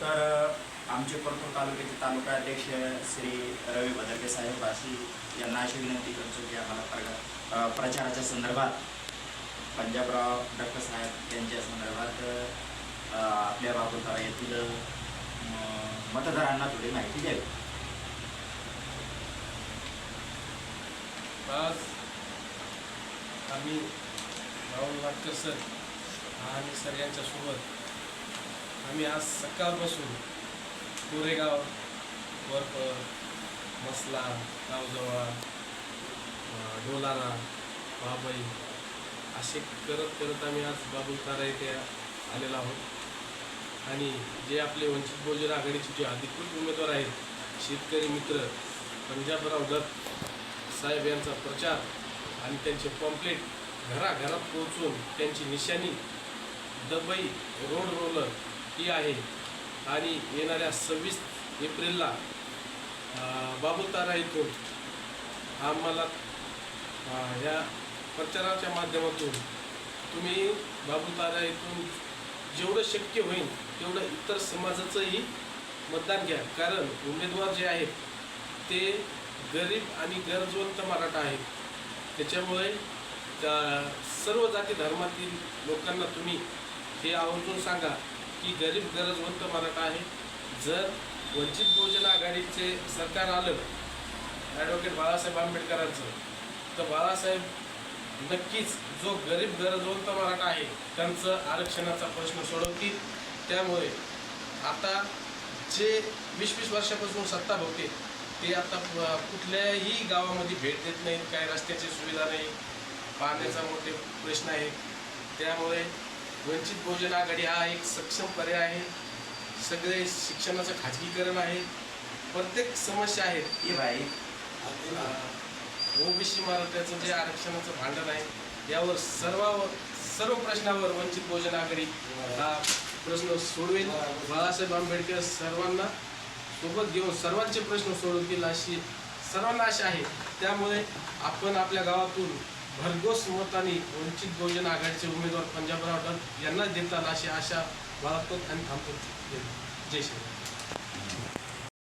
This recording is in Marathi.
तर आमचे परतूर तालुक्याचे तालुका अध्यक्ष श्री रवी भदरके साहेब अशी यांना अशी विनंती करतो की आम्हाला प्र प्रचाराच्या संदर्भात पंजाबराव डॉक्टर साहेब यांच्या संदर्भात आपल्या बाबूतारा येथील मतदारांना थोडी माहिती द्यावी. आज आम्ही राहुल वाटकर सर आणि सर यांच्यासोबत आम्ही आज सकाळपासून कोरेगाव वरपर मसला गावजवळ डोलारा बाबई असे करत करत आम्ही आज बाबुलतारा येथे आलेलो आहोत. आणि जे आपले वंचित बहुजन आघाडीचे जे अधिकृत उमेदवार आहेत शेतकरी मित्र पंजाबराव दत्त साहेब यांचा प्रचार आणि त्यांचे पॉम्पलेट घराघरात पोहोचून त्यांची निशाणी दबई रोड रोलर ही आहे. आणि येणाऱ्या सव्वीस एप्रिलला बाबुतारा येथून आम्हाला या प्रचाराच्या माध्यमातून तुम्ही बाबुतारा येथून जेवढं शक्य होईल तेवढं इतर समाजाचंही मतदान घ्या. कारण उमेदवार जे आहेत ते गरीब आणि गरजवंत मराठा आहेत. त्याच्यामुळे त्या सर्व जाती धर्मातील लोकांना तुम्ही हे आवर्जून सांगा. की गरीब गरजवंत मराठा आहे. जर वंचित बहुजन आघाडीचे सरकार आलं ॲडव्होकेट बाळासाहेब आंबेडकरांचं तर बाळासाहेब नक्कीच जो गरीब गरजवंत मराठा आहे त्यांचं आरक्षणाचा प्रश्न सोडवतील. त्यामुळे आता जे वीस वीस वर्षापासून सत्ता होते ते आता कुठल्याही गावामध्ये भेट देत नाहीत काय रस्त्याची सुविधा नाही पाण्याचा मोठे प्रश्न आहे. त्यामुळे वंचित बहुजन आघाडी हा एक सक्षम पर्याय आहे. सगळे शिक्षणाचं खाजगीकरण आहे. प्रत्येक समस्या आहेत ये भाई ओबीसी मराठ्याचं जे आरक्षणाचं भांडण आहे यावर सर्व सर्व प्रश्नावर वंचित बहुजन आघाडी हा प्रश्न सोडवेल. बाळासाहेब आंबेडकर सर्वांना सोबत घेऊन सर्वांचे प्रश्न सोडवतील अशी सर्वांना आशा आहे. त्यामुळे आपण आपल्या गावातून भरघोस मताने वंचित बहुजन आघाडीचे उमेदवार पंजाबराव दत्त यांना देतात अशी आशा बाळगतो आणि थांबतो. जय श्री